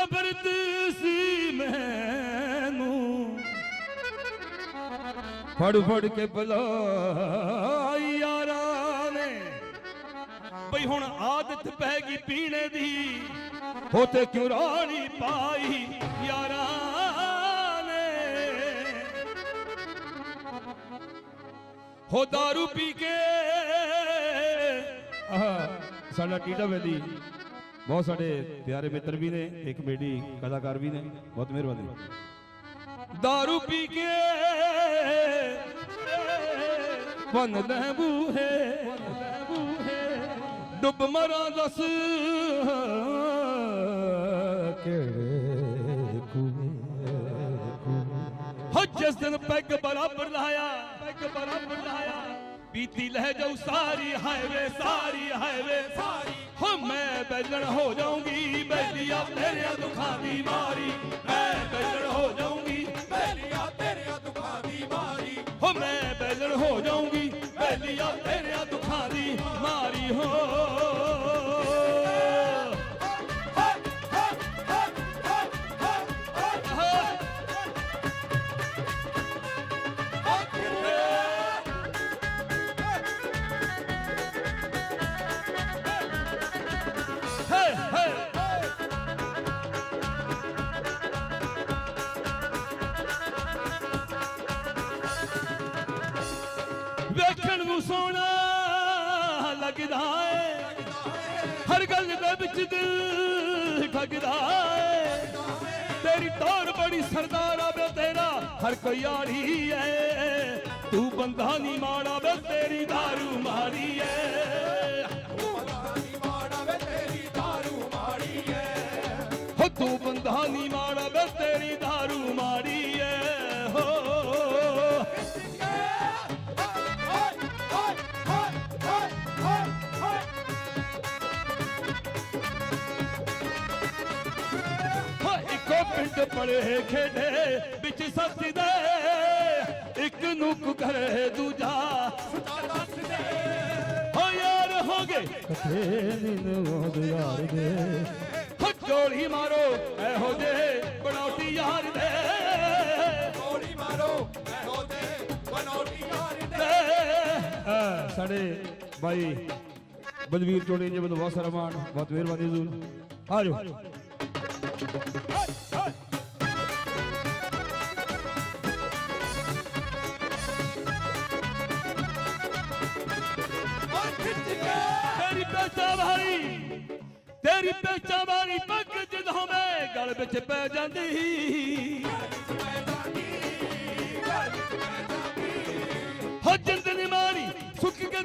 ਨਫ਼ਰਤ ਸੀ ਮੈਨੂੰ। ਫੜ ਫੜ ਕੇ ਬੁਲਾਈ ਯਾਰਾਂ ਨੇ। ਬਈ ਹੁਣ ਆਦਤ ਪੈ ਗਈ ਪੀਣੇ ਦੀ। ਹੋਤੇ ਕਿਉਂ ਰਾਣੀ ਪਾਈ ਯਾਰਾਂ ਨੇ। ਹੋ दारू ਪੀ ਕੇ, ਆਹ, ਸਾਡਾ ਟੀਡਾ ਵੈਲੀ। ਬਹੁਤ ਸਾਡੇ ਪਿਆਰੇ ਮਿੱਤਰ ਵੀ ਨੇ, ਇੱਕ ਬੇਟੀ ਕਲਾਕਾਰ ਵੀ ਨੇ, ਬਹੁਤ ਮਿਹਰਬਾਨੀ। दारू ਪੀ ਕੇ ਬਨ ਲੈ ਬੂਹੇ, ਡੁੱਬ ਮਰਾਂ ਦਸ ਕਿਹੜੇ ਕੂਏ ਹੋ ਜਿਸ ਦਿਨ ਪੈਗ ਬਰਾਬਰ ਲਾਇਆ, ਪੈਗ ਬਰਾਬਰ ਲਾਇਆ। ਪੀਤੀ ਲਹਿ ਜਾਉ ਸਾਰੀ ਹਾਈਵੇ ਸਾਰੀ ਹਾਈਵੇ, ਸਾਰੀ ਹੋ, ਮੈਂ ਬੈਲਣ ਹੋ ਜਾਊਂਗੀ ਬੈਲੀਆ ਤੇਰੇ ਦੁੱਖਾਂ ਦੀ ਮਾਰੀ। ਮੈਂ ਬੈਲਣ ਹੋ ਜਾਊਂਗੀ ਬੇਲੀਆ ਤੇਰੇ ਦੁੱਖਾਂ ਦੀ ਮਾਰੀ। ਹੋ, ਮੈਂ ਬੈਲਣ ਹੋ ਜਾਊਂਗੀ ਬੈਲੀਆ ਤੇਰੇ ਦੁੱਖਾਂ ਦੀ ਮਾਰੀ। ਹੋ। ਵੇਖਣ ਨੂੰ ਸੋਹਣਾ ਲੱਗਦਾ ਏ। ਹਰ ਗੱਲ ਦੇ ਵਿੱਚ ਦਿਲ ਠਗਦਾ ਏ। ਤੇਰੀ ਟੌਰ ਬੜੀ ਸਰਦਾਰ ਆਵੇ ਤੇਰਾ ਹਰ ਕੋਈ ਯਾਰੀ ਏ। ਤੂੰ ਬੰਦਾ ਨਹੀਂ ਮਾੜਾ ਵੇ ਤੇਰੀ दारू ਮਾਰੀ ਏ। ਪਤਾ ਨਹੀਂ ਮਾੜਾ ਵੇ ਤੇਰੀ ਦਾਰੂ ਮਾੜੀ ਐ ਹੋ ਤੂੰ ਬੰਦਾ ਨਹੀਂ ਮਾੜਾ ਵੇ ਪਿੰਡ ਪੜੇ ਖੇਡੇ ਵਿੱਚ ਸੱਚ ਦੇ ਇੱਕ ਨੂੰ ਕਰੇ ਦੂਜਾ ਹੋ ਯਾਰ ਹੋ ਗਏ। ਕਥੇ ਦਿਨ ਉਹ ਯਾਰ ਦੇ। ਹੋ ਗੋਲੀ ਮਾਰੋ ਇਹੋ ਜੇ ਬਣਾਉਟੀ ਯਾਰ ਦੇ। ਗੋਲੀ ਮਾਰੋ ਇਹੋ ਤੇ ਬਨੋਟੀ ਯਾਰ ਦੇ। ਸਾਡੇ ਭਾਈ ਬਲਵੀਰ ਚੋੜੀ ਜੀ ਵੱਲੋਂ ਬਹੁਤ ਸਾਰਾ ਮਾਣ ਬਹੁਤ ਮਿਹਰਬਾਨੀ ਜ਼ੂਰ ਆ ਤੇਰੀ ਪੇਚਾ ਵਾਲੀ ਪੱਗ ਜਦੋਂ ਮੈਂ ਗਲ ਵਿੱਚ ਪੈ ਜਾਂਦੀ। ਮੈਂ ਜਾਂਦੀ ਘਰ ਹੋ ਜਿੰਦ ਨੀ ਮਾਰੀ, ਸੁੱਕ ਕੇ